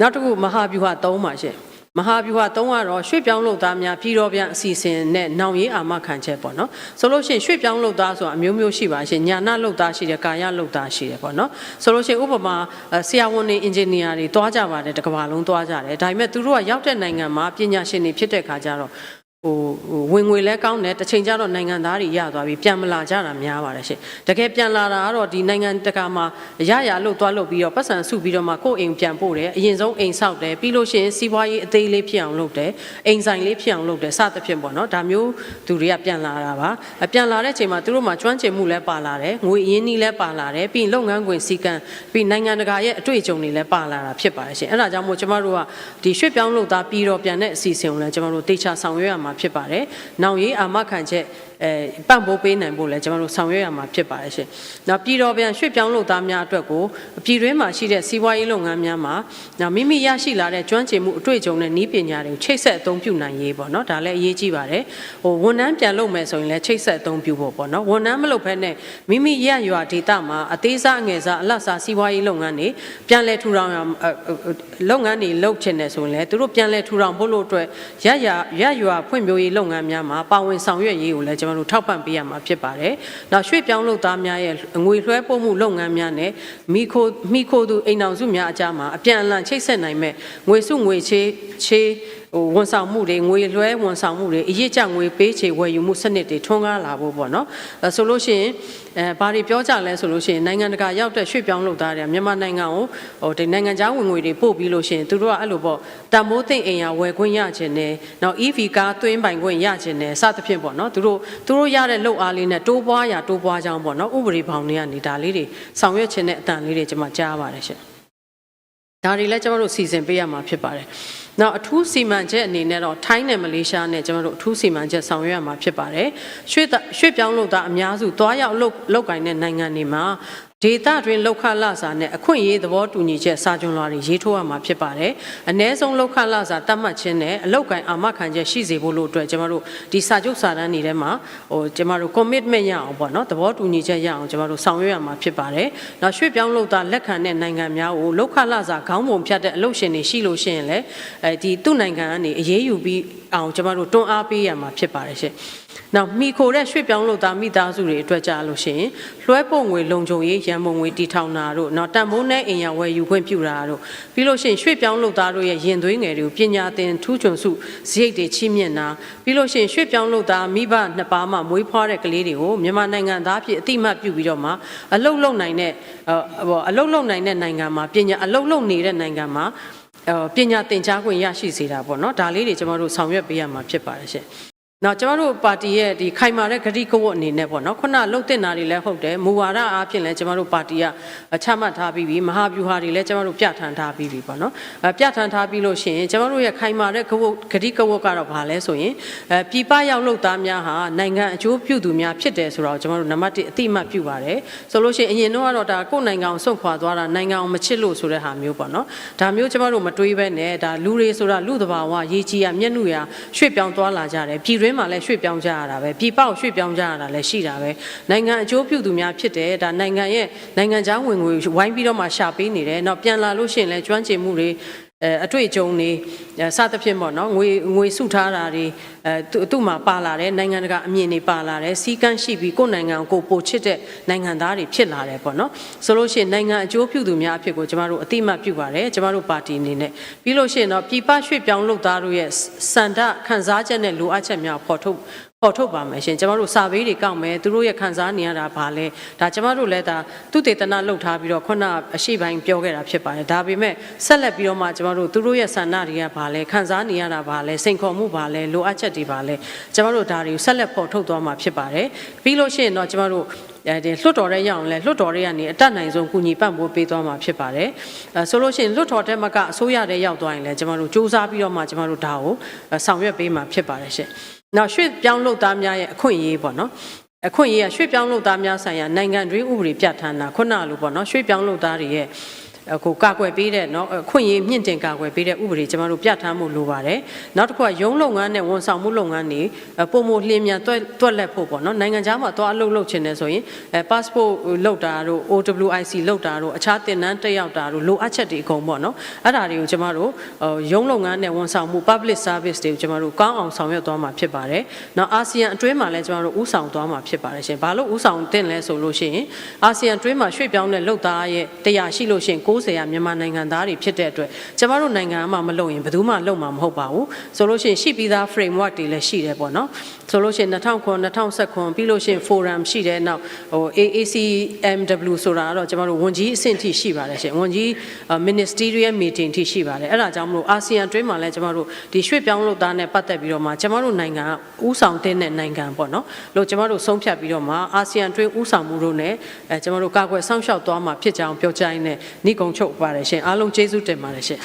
နောက်တစ်ခုမဟာဗျူဟာ3ပါရှင်မဟာဗျူဟာ3ကတော့ရွှေ့ပြောင်းလုပ်သားများပြည်တော်ပြန်အစီအစဉ်နဲ့နောင်ရေးအာမခံချက်ပေါ့နော်ဆိုလို့ရှိရင်ရွှေ့ပြောင်းလုပ်သားဆိုတာအမျိုးမျိုးရှိပါရှင်ညာနာလုပ်သားရှိတယ်ကာယလုပ်သားရှိတယ်ပေါ့နော်ဆိုလို့ရှိရင်ဥပမာအဲဆရာဝန်တွေအင်ဂျင်နီယာတွေတွားကြပါတယ်တစ်ကမ္ဘာလုံးတွားကြတယ်ဒါပေမဲ့သူတို့ကရောက်တဲ့နိုင်ငံမှာပညာရှင်တွေဖြစ်တဲ့ခါကျတော့ ဟိုဟိုဝင်ငွေလဲကောင်းတယ်တစ်ချိန်ကျတော့နိုင်ငံသားတွေရသွားပြီးပြန်မလာကြတာများပါတယ်ရှင်တကယ်ပြန်လာတာကတော့ဒီနိုင်ငံတကာမှာရရလို့သွားလို့ပြီးတော့ပတ်စံစုပြီးတော့မှကိုယ့်အိမ်ပြန်ပို့တယ်အရင်ဆုံးအိမ်ဆောက်တယ်ပြီးလို့ရှိရင်စီးပွားရေးအသေးလေးဖြစ်အောင်လုပ်တယ်အိမ်ဆိုင်လေးဖြစ်အောင်လုပ်တယ်စသဖြင့်ပေါ့နော်ဒါမျိုးသူတွေကပြန်လာတာပါအပြန်လာတဲ့ချိန်မှာသူတို့မှာကျွမ်းကျင်မှုလည်းပါလာတယ်ငွေအရင်းနှီးလည်းပါလာတယ်ပြီးရင်လုပ်ငန်းခွင်စီကံပြီးနိုင်ငံတကာရဲ့အတွေ့အကြုံတွေလည်းပါလာတာဖြစ်ပါတယ်ရှင်အဲ့ဒါကြောင့်မို့ကျမတို့ကဒီရွှေ့ပြောင်းလုပ်သားပြီးတော့ပြန်တဲ့အစီအစဉ်ကိုလည်းကျမတို့တေချာဆောင်ရွက်ရမှာဖြစ်ပါတယ်။နောက်ရေးအာမခံချက်အဲပံ့ပိုးပေးနိုင်ဖို့လည်းကျမတို့ဆောင်ရွက်ရမှာဖြစ်ပါတယ်ရှင်။နောက်ပြည်တော်ပြန်ရွှေ့ပြောင်းလုပ်သားများအတွက်ကိုပြည်တွင်းမှာရှိတဲ့စီးပွားရေးလုပ်ငန်းများမှာနောက်မိမိရရှိလာတဲ့ကျွမ်းကျင်မှုအတွေ့အကြုံနဲ့နည်းပညာတွေကိုချိတ်ဆက်အသုံးပြုနိုင်ရေးပေါ့နော်ဒါလည်းအရေးကြီးပါတယ်။ဟိုဝန်ထမ်းပြန်လုပ်မယ်ဆိုရင်လည်းချိတ်ဆက်အသုံးပြုဖို့ပေါ့နော်ဝန်ထမ်းမလုပ်ဘဲနဲ့မိမိရရွာဒေသမှာအသေးစားအငယ်စားအလတ်စားစီးပွားရေးလုပ်ငန်းတွေပြန်လည်ထူထောင်ရအောင်အဲအဲလုပ်ငန်းတွေလုပ်ချင်တယ်ဆိုရင်လည်းသူတို့ပြန်လည်ထူထောင်ဖို့လို့အတွက်ရရရရွာဖွံ့ဖြိုးရေးလုပ်ငန်းများမှာပါဝင်ဆောင်ရွက်ရေးကိုလည်းကျွန်တော်တို့ထောက်ပံ့ပေးရမှာဖြစ်ပါတယ်။နောက်ရွှေ့ပြောင်းလုပ်သားများရဲ့ငွေလွှဲပို့မှုလုပ်ငန်းများနဲ့မိခိုမိခိုသူအိမ်အောင်စုများအကြမှာအပြန်အလှန်ချိတ်ဆက်နိုင်မဲ့ငွေစုငွေချေးချေး ဟိုဝန်ဆောင်မှုတွေငွေလွှဲဝန်ဆောင်မှုတွေအရေးကြငွေပေးချေဝယ်ယူမှုစနစ်တွေထွန်းကားလာဖို့ပေါ့နော်အဲဆိုလို့ရှိရင်အဲဘာတွေပြောကြလဲဆိုလို့ရှိရင်နိုင်ငံတကာရောက်တဲ့ရွှေ့ပြောင်းလုပ်သားတွေမြန်မာနိုင်ငံကိုဟိုဒီနိုင်ငံခြားဝင်ငွေတွေပို့ပြီးလို့ရှိရင်သူတို့ကအဲ့လိုပေါ့တန်မိုးသိမ့်အိမ်ရဝယ်ခွင့်ရခြင်းနဲ့နောက် EV ကားသွင်းပိုင်ခွင့်ရခြင်းနဲ့စသဖြင့်ပေါ့နော်သူတို့သူတို့ရတဲ့လုပ်အားလေးနဲ့တိုးပွားရာတိုးပွားကြောင်းပေါ့နော်ဥပဒေဘောင်တွေကနေဒါလေးတွေဆောင်ရွက်ခြင်းနဲ့အတန်လေးတွေကျွန်မကြားပါတယ်ရှင် ဒါတွေလည်းကျွန်တော်တို့စီစဉ်ပေးရမှာဖြစ်ပါတယ်။နောက်အထူးစီမံချက်အနေနဲ့တော့ထိုင်းနဲ့မလေးရှားနဲ့ကျွန်တော်တို့အထူးစီမံချက်ဆောင်ရွက်ရမှာဖြစ်ပါတယ်။ရွှေ့သားရွှေ့ပြောင်းလို့သားအများစုသွားရောက်လုပ်လုပ်ကိုင်တဲ့နိုင်ငံတွေမှာ ဒေတာတွင်လောက်ခလစာနဲ့အခွင့်အရေးသဘောတူညီချက်စာချုပ်လွှာတွေရေးထိုးရမှာဖြစ်ပါတယ်။အ ਨੇ ဆုံးလောက်ခလစာတတ်မှတ်ခြင်းနဲ့အလောက်ကိုင်အာမခံချက်ရှိစေဖို့လို့အတွက်ကျွန်တော်တို့ဒီစာချုပ်စာတမ်းတွေထဲမှာဟိုကျွန်တော်တို့ commitment ရအောင်ပေါ့နော်သဘောတူညီချက်ရအောင်ကျွန်တော်တို့ဆောင်ရွက်ရမှာဖြစ်ပါတယ်။နောက်ရွှေ့ပြောင်းလုပ်သားလက်ခံတဲ့နိုင်ငံများကိုလောက်ခလစာခေါင်းပုံဖြတ်တဲ့အလုပ်ရှင်တွေရှိလို့ရှိရင်လည်းအဲဒီသူ့နိုင်ငံကနေအရေးယူပြီး အောင်ကျွန်တော်တို့တွန်းအားပေးရမှာဖြစ်ပါတယ်ရှင်။နောက်မိခိုတဲ့ရွှေ့ပြောင်းလုပ်သားမိသားစုတွေအတွက်ကြာလို့ရှိရင်လွှဲပို့ငွေလုံခြုံရေးရန်ပုံငွေတီထောင်တာတို့နောက်တန်ဖိုးနဲ့အိမ်ရဝယ်ယူခွင့်ပြုတာတို့ပြီးလို့ရှိရင်ရွှေ့ပြောင်းလုပ်သားတို့ရဲ့ရင်သွေးငယ်တွေကိုပညာသင်ထူးချွန်စုစရိတ်တွေချီးမြှင့်တာပြီးလို့ရှိရင်ရွှေ့ပြောင်းလုပ်သားမိဘနှစ်ပါးမှမွေးဖွားတဲ့ကလေးတွေကိုမြန်မာနိုင်ငံသားဖြစ်အတိအမှတ်ပြုပြီးတော့မှအလုတ်လုံနိုင်တဲ့ဟိုအလုတ်လုံနိုင်တဲ့နိုင်ငံမှာပညာအလုတ်လုံနေတဲ့နိုင်ငံမှာအဲ ပညာသင်ကြားခွင့်ရရှိစေတာပေါ့နော်ဒါလေးတွေကျွန်တော်တို့ဆောင်ရွက်ပေးရမှာဖြစ်ပါတယ်ရှင် နော်ကျွန်တော်တို့ပါတီရဲ့ဒီခိုင်မာတဲ့ဂတိကဝတ်အနေနဲ့ပေါ့နော်ခုနလှုပ်တင်တာတွေလည်းဟုတ်တယ်မူဝါဒအားဖြင့်လည်းကျွန်တော်တို့ပါတီကချမှတ်ထားပြီးပြီမဟာဗျူဟာတွေလည်းကျွန်တော်တို့ပြဋ္ဌာန်းထားပြီးပြီပေါ့နော်အဲပြဋ္ဌာန်းထားပြီးလို့ရှိရင်ကျွန်တော်တို့ရဲ့ခိုင်မာတဲ့ဂဝတ်ဂတိကဝတ်ကတော့ဘာလဲဆိုရင်အဲပြည်ပရောက်လုပ်သားများဟာနိုင်ငံအကျိုးပြုသူများဖြစ်တယ်ဆိုတော့ကျွန်တော်တို့နံပါတ်1အတိအမှတ်ပြုပါတယ်ဆိုလို့ရှိရင်အရင်တော့ကတော့ဒါကိုယ်နိုင်ငံကိုစွန့်ခွာသွားတာနိုင်ငံကိုမချစ်လို့ဆိုတဲ့ဟာမျိုးပေါ့နော်ဒါမျိုးကျွန်တော်တို့မတွေးဘဲနဲ့ဒါလူတွေဆိုတာလူတဘာဝရေးကြီးရမျက်နှာရရွှေ့ပြောင်းသွားလာကြတယ်ပြည်တွင်းမှာလည်းရွှေ့ပြောင်းကြရတာပဲပြည်ပကိုရွှေ့ပြောင်းကြရတာလည်းရှိတာပဲနိုင်ငံအကျိုးပြုသူများဖြစ်တယ်ဒါနိုင်ငံရဲ့နိုင်ငံခြားဝင်ငွေဝိုင်းပြီးတော့မှရှာပေးနေတယ်နောက်ပြန်လာလို့ရှိရင်လည်းကျွမ်းကျင်မှုတွေ အဲအတွေ့အကြုံတွေအဲစသဖြင့်ပေါ့နော်ငွေငွေစုထားတာတွေအဲသူသူ့မှာပါလာတယ်နိုင်ငံတကာအမြင်တွေပါလာတယ်စီကန်းရှိပြီးကိုယ့်နိုင်ငံကိုပိုချစ်တဲ့နိုင်ငံသားတွေဖြစ်လာတယ်ပေါ့နော်ဆိုလို့ရှိရင်နိုင်ငံအကျိုးပြုသူများအဖြစ်ကိုကျမတို့အတိမတ်ပြုပါတယ်ကျမတို့ပါတီအနေနဲ့ပြီးလို့ရှိရင်တော့ပြည်ပရွှေ့ပြောင်းလုပ်သားတို့ရဲ့စန္ဒခံစားချက်နဲ့လိုအပ်ချက်များပေါ်ထုတ် ပေါ်ထုတ်ပါမယ်ရှင်ကျမတို့စာပေးတွေကောက်မယ်သူတို့ရဲ့ခံစားနေရတာဘာလဲဒါကျမတို့လည်းဒါသူတေသနာလှုပ်ထားပြီးတော့ခုနအရှိပိုင်းပြောခဲ့တာဖြစ်ပါတယ်ဒါပေမဲ့ဆက်လက်ပြီးတော့မှကျမတို့သူတို့ရဲ့ဆန္ဒတွေကဘာလဲခံစားနေရတာဘာလဲစိန်ခေါ်မှုဘာလဲလိုအပ်ချက်တွေဘာလဲကျမတို့ဒါတွေကိုဆက်လက်ပေါ်ထုတ်သွားမှာဖြစ်ပါတယ်ပြီးလို့ရှိရင်တော့ကျမတို့ အဲဒီလွတ်တော်တဲ့ရအောင်လဲလွတ်တော်တွေကနေအတက်နိုင်ဆုံးကုညီပံ့ပိုးပေးသွားမှာဖြစ်ပါတယ်အဲဆိုလို့ရှိရင်လွတ်တော်တဲ့မကအစိုးရတဲ့ရောက်သွားရင်လဲကျမတို့စူးစမ်းပြီးတော့မှကျမတို့ဒါကိုဆောင်ရွက်ပေးမှာဖြစ်ပါတယ်ရှင်နောက်ရွှေ့ပြောင်းလုပ်သားများရဲ့အခွင့်အရေးပေါ့နော်အခွင့်အရေးကရွှေ့ပြောင်းလုပ်သားများဆိုင်ရာနိုင်ငံတွင်းဥပဒေပြဋ္ဌာန်းတာခုနလိုပေါ့နော်ရွှေ့ပြောင်းလုပ်သားတွေရဲ့ ကိုကာကွယ်ပေးတဲ့เนาะအခွင့်အရေးမြင့်တင်ကာကွယ်ပေးတဲ့ဥပဒေကျမတို့ပြဋ္ဌာန်းမှုလိုပါတယ်နောက်တစ်ခုကရုံးလုပ်ငန်းနဲ့ဝန်ဆောင်မှုလုပ်ငန်းတွေအပုံမလျင်မြန်တွက်တွက်လက်ဖို့ပေါ့နော်နိုင်ငံခြားမှာသွားအလုပ်လုပ်ချင်တယ်ဆိုရင်အဲ passport လုပ်တာတို့ OWIC လုပ်တာတို့အခြားတင်နန်းတက်ရောက်တာတို့လိုအပ်ချက်တွေအကုန်ပေါ့နော်အဲ့ဒါတွေကိုကျမတို့ဟိုရုံးလုပ်ငန်းနဲ့ဝန်ဆောင်မှု public service တွေကိုကျမတို့ကောင်းအောင်ဆောင်ရွက်သွားမှာဖြစ်ပါတယ်နောက်အာဆီယံအတွင်းမှာလည်းကျမတို့ဥဆောင်သွားမှာဖြစ်ပါတယ်ရှင်ဘာလို့ဥဆောင်တင်လဲဆိုလို့ရှိရင်အာဆီယံအတွင်းမှာရွှေ့ပြောင်းတဲ့လုပ်သားရဲ့တရားရှိလို့ရှိရင် 90ရာမြန်မာနိုင်ငံသားတွေဖြစ်တဲ့အတွက်ကျမတို့နိုင်ငံအမှမလုပ်ရင်ဘယ်သူမှလုပ်မှာမဟုတ်ပါဘူးဆိုလို့ရှိရင်ရှိပြီးသား framework တွေလည်းရှိတယ်ပေါ့နော်ဆိုလို့ရှိရင်2009 2019ပြီးလို့ရှိရင် forum ရှိတယ်နောက်ဟို AACMW ဆိုတာကတော့ကျမတို့ဝန်ကြီးအဆင့်ထိရှိပါတယ်ရှင်ဝန်ကြီး ministerial meeting ထိရှိပါတယ်အဲ့ဒါကြောင့်မလို့အာဆီယံအတွင်းမှာလည်းကျမတို့ဒီရွှေ့ပြောင်းလုပ်သားနဲ့ပတ်သက်ပြီးတော့မှကျမတို့နိုင်ငံကဥဆောင်တဲ့နိုင်ငံပေါ့နော်လို့ကျမတို့ဆုံးဖြတ်ပြီးတော့မှအာဆီယံအတွင်းဥဆောင်မှုတို့နဲ့အဲကျမတို့ကာကွယ်ဆောင်ရှောက်သွားမှာဖြစ်ကြောင်းပြောကြားရင်းနဲ့နှိကုံချုပ်ပါတယ်ရှင်အားလုံးကျေးဇူးတင်ပါတယ်ရှင်